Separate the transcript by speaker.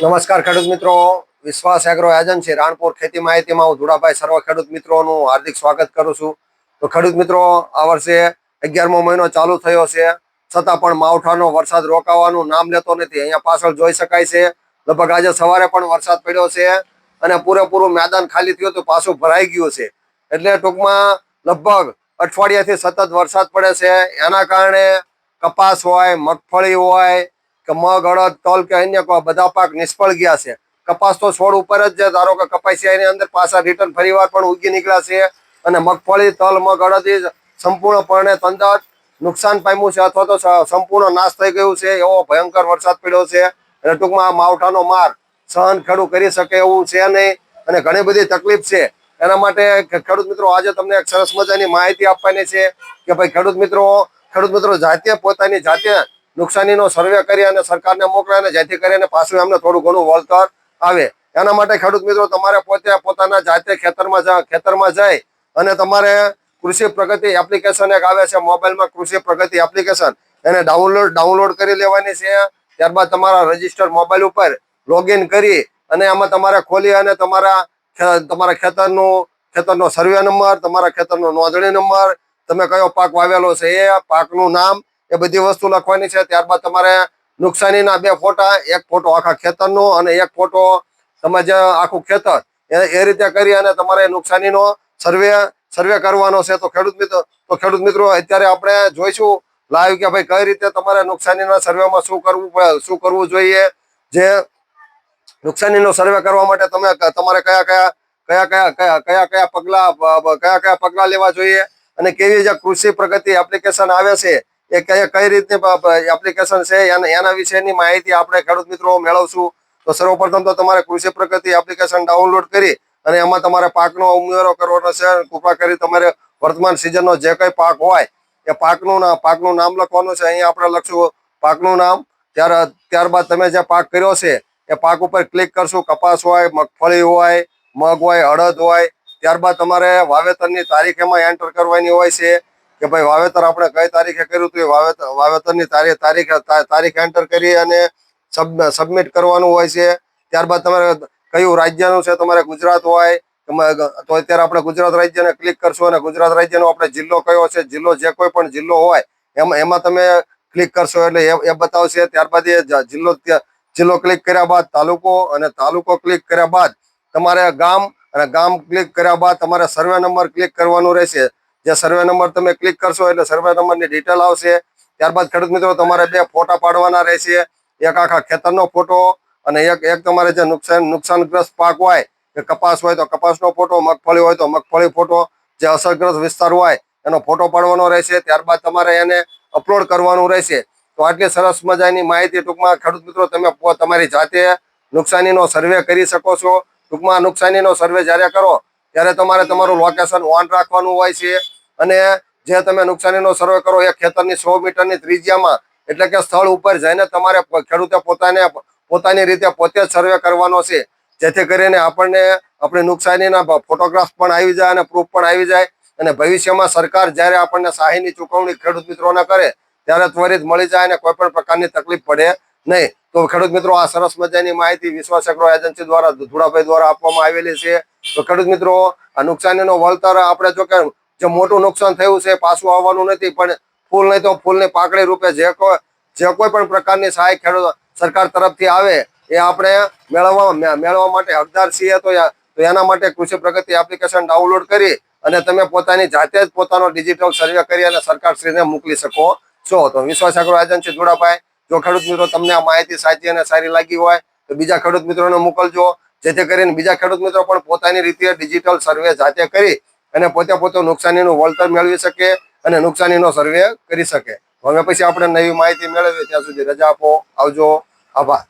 Speaker 1: નમસ્કાર ખેડૂત મિત્રો. વિશ્વાસ એગ્રો એજન્સી રાણપુર ખેતી માહિતીમાં હું ધુડાભાઈ સર્વ ખેડૂત મિત્રોનું હાર્દિક સ્વાગત કરું છું. તો ખેડૂત મિત્રો, આ વર્ષે અગિયારમો મહિનો ચાલુ થયો છે. છતાં પણ માવઠાનો વરસાદ રોકાવાનું નામ લેતો નથી. અહીંયા પાછળ જોઈ શકાય છે, લગભગ આજે સવારે પણ વરસાદ પડ્યો છે અને પૂરેપૂરું મેદાન ખાલી થયું તો પાછું ભરાઈ ગયું છે. એટલે ટૂંકમાં લગભગ અઠવાડિયાથી સતત વરસાદ પડે છે. એના કારણે કપાસ હોય, મગફળી હોય કે મગ, અડદ, તલ કે અન્ય બધા પાક નિષ્ફળ ગયા છે. કપાસ તો છોડ ઉપર જ છે. ધારો કે કપાસિયા એની અંદર પાછા રિટર્ન ફરીવાર પણ ઉગી નીકળ્યા છે. અને મગફળી, તલ, મગ, અડદ સંપૂર્ણપણે તંદર નુકસાન પામ્યું છે અથવા તો સંપૂર્ણ નાશ થઈ ગયું છે. એવો ભયંકર વરસાદ પડ્યો છે. અને ટૂંકમાં માવઠાનો માર સહન ખેડૂત કરી શકે એવું છે નહીં. અને ઘણી બધી તકલીફ છે. એના માટે ખેડૂત મિત્રો, આજે તમને એક સરસ મજાની માહિતી આપવાની છે કે ભાઈ ખેડૂત મિત્રો ખેડૂત મિત્રો જાતે પોતાની જાતે નુકસાનીનો સર્વે કરી અને સરકારને મોકલાય અને જેથી કરીને પાછું એમને થોડું ઘણું વળતર આવે. એના માટે ખેડૂત મિત્રો, તમારે પોતે પોતાના જાતે ખેતરમાં જાય ખેતરમાં જાય અને તમારે કૃષિ પ્રગતિ એપ્લિકેશન એક આવે છે, મોબાઈલમાં કૃષિ પ્રગતિ એપ્લિકેશન એને ડાઉનલોડ ડાઉનલોડ કરી લેવાની છે. ત્યારબાદ તમારા રજિસ્ટર મોબાઈલ ઉપર લોગિન કરી અને એમાં તમારે ખોલી અને તમારા તમારા ખેતરનું, ખેતરનો સર્વે નંબર તમારા ખેતરનો નોંધણી નંબર તમે કયો પાક વાવેલો છે એ પાકનું નામ એ બધી વસ્તુ લખવાની છે. ત્યારબાદ તમારે નુકસાનીના બે ફોટા, એક ફોટો આખા ખેતરનો અને એક ફોટો તમે જે આખું ખેતર. એ રીતે કરી અને તમારે નુકસાનીનો સર્વે સર્વે કરવાનો છે. તો ખેડૂત મિત્રો, તો ખેડૂત મિત્રો, અત્યારે આપણે જોઈશું લાઈવ કે ભાઈ કઈ રીતે તમારે નુકસાનીના સર્વેમાં શું કરવું શું કરવું જોઈએ. જે નુકસાનીનો સર્વે કરવા માટે તમે તમારે કયા કયા કયા કયા કયા કયા કયા પગલા કયા કયા પગલા લેવા જોઈએ અને કેવી જે કૃષિ પ્રગતિ એપ્લિકેશન આવે છે. એ કઈ કઈ રીતની એપ્લિકેશન છે? એના વિશેની માહિતી આપણે ખેડૂત મિત્રો મેળવશું. તો સર્વપ્રથમ તો તમારે કૃષિ પ્રગતિ એપ્લિકેશન ડાઉનલોડ કરી અને એમાં તમારે પાકનો ઉમેરો કરવાનો છે કૃપા કરી તમારે વર્તમાન સિઝનનો જે કઈ પાક હોય, એ પાકનું પાકનું નામ લખવાનું છે. અહીંયા આપણે લખશું પાકનું નામ. ત્યાર ત્યારબાદ તમે જે પાક કર્યો છે, એ પાક ઉપર ક્લિક કરશું. કપાસ હોય, મગફળી હોય, મગ હોય, અડદ હોય. ત્યારબાદ તમારે વાવેતરની તારીખ એમાં એન્ટર કરવાની હોય છે. કે ભાઈ વાવેતર આપણે કઈ તારીખે કર્યું હતું એ વાવેતર વાવેતરની તારીખ તારીખ એન્ટર કરી અને સબમિટ કરવાનું હોય છે. ત્યારબાદ તમારે કયું રાજ્યનું છે? તમારે ગુજરાત હોય. તો અત્યારે આપણે ગુજરાત રાજ્યને ક્લિક કરશું અને ગુજરાત રાજ્યનો આપણે જિલ્લો કયો છે? જિલ્લો જે કોઈ પણ જિલ્લો હોય, એમાં એમાં તમે ક્લિક કરશો એટલે એ બતાવશે. ત્યારબાદ એ જિલ્લો જિલ્લો ક્લિક કર્યા બાદ તાલુકો અને તાલુકો ક્લિક કર્યા બાદ તમારે ગામ અને ગામ ક્લિક કર્યા બાદ તમારે સર્વે નંબર ક્લિક કરવાનું રહેશે. જે સર્વે નંબર તમે ક્લિક કરશો એટલે સર્વે નંબરની ડિટેલ આવશે. ત્યારબાદ ખેડૂત મિત્રો, તમારે બે ફોટા પાડવાના રહેશે. એક આખા ખેતરનો ફોટો અને એક એક તમારે જે નુકસાન, નુકસાનગ્રસ્ત પાક હોય કે કપાસ હોય તો કપાસનો ફોટો, મગફળી હોય તો મગફળી ફોટો, જે અસરગ્રસ્ત વિસ્તાર હોય, એનો ફોટો પાડવાનો રહેશે. ત્યારબાદ તમારે એને અપલોડ કરવાનું રહેશે. તો આટલી સરસ મજાની માહિતી ટૂંકમાં ખેડૂત મિત્રો, તમે તમારી જાતે નુકસાનીનો સર્વે કરી શકો છો. ટૂંકમાં નુકસાનીનો સર્વે જ્યારે કરો ત્યારે તમારે તમારું લોકેશન ઓન રાખવાનું હોય છે. અને જે તમે નુકસાનીનો સર્વે કરો, એ ખેતરની સો મીટરની ત્રિજ્યામાં, એટલે કે સ્થળ ઉપર જઈને તમારે ખેડૂતે પોતાને, પોતાની રીતે પોતે જ સર્વે કરવાનો છે. જેથી કરીને આપણને આપણી નુકસાનીના ફોટોગ્રાફ પણ આવી જાય અને પ્રૂફ પણ આવી જાય. અને ભવિષ્યમાં સરકાર જ્યારે આપણને સહાયની ચૂકવણી ખેડૂત મિત્રોને કરે, ત્યારે ત્વરિત મળી જાય અને કોઈ પણ પ્રકારની તકલીફ પડે નહીં. તો ખેડૂત મિત્રો, આ સરસ મજાની માહિતી વિશ્વાસ એગ્રો એજન્સી દ્વારા ધુડાભાઈ દ્વારા આપવામાં આવેલી છે. તો ખેડૂત મિત્રો, આ નુકસાનીનો વળતર આપણે જો કે જે મોટું નુકસાન થયું છે, પાછું આવવાનું નથી, પણ ફૂલ નહીં તો ફૂલની પાકડી રૂપે જે કોઈ જે કોઈ પણ પ્રકારની સહાય ખેડૂત સરકાર તરફથી આવે, એ આપણે મેળવવા મેળવવા માટે હકદાર છીએ. તો એના માટે કૃષિ પ્રગતિ એપ્લિકેશન ડાઉનલોડ કરી અને તમે પોતાની જાતે જ પોતાનો ડિજિટલ સર્વે કરી અને સરકારશ્રીને મોકલી શકો છો. તો વિશ્વાસ એગ્રો એજન્સી જોડાભાઈ જો ખેડૂત મિત્રો તમને આ માહિતી સાચી અને સારી લાગી હોય, તો બીજા ખેડૂત મિત્રોને મોકલજો. જેથી કરીને બીજા ખેડૂત મિત્રો પણ પોતાની રીતે ડિજિટલ સર્વે જાતે કરી અને પોતે પોતે નુકસાનીનું વળતર મેળવી શકે અને નુકસાનીનો સર્વે કરી શકે. હવે પછી આપણે નવી માહિતી મેળવીએ, ત્યાં સુધી રજા આપો, આવજો. આભાર.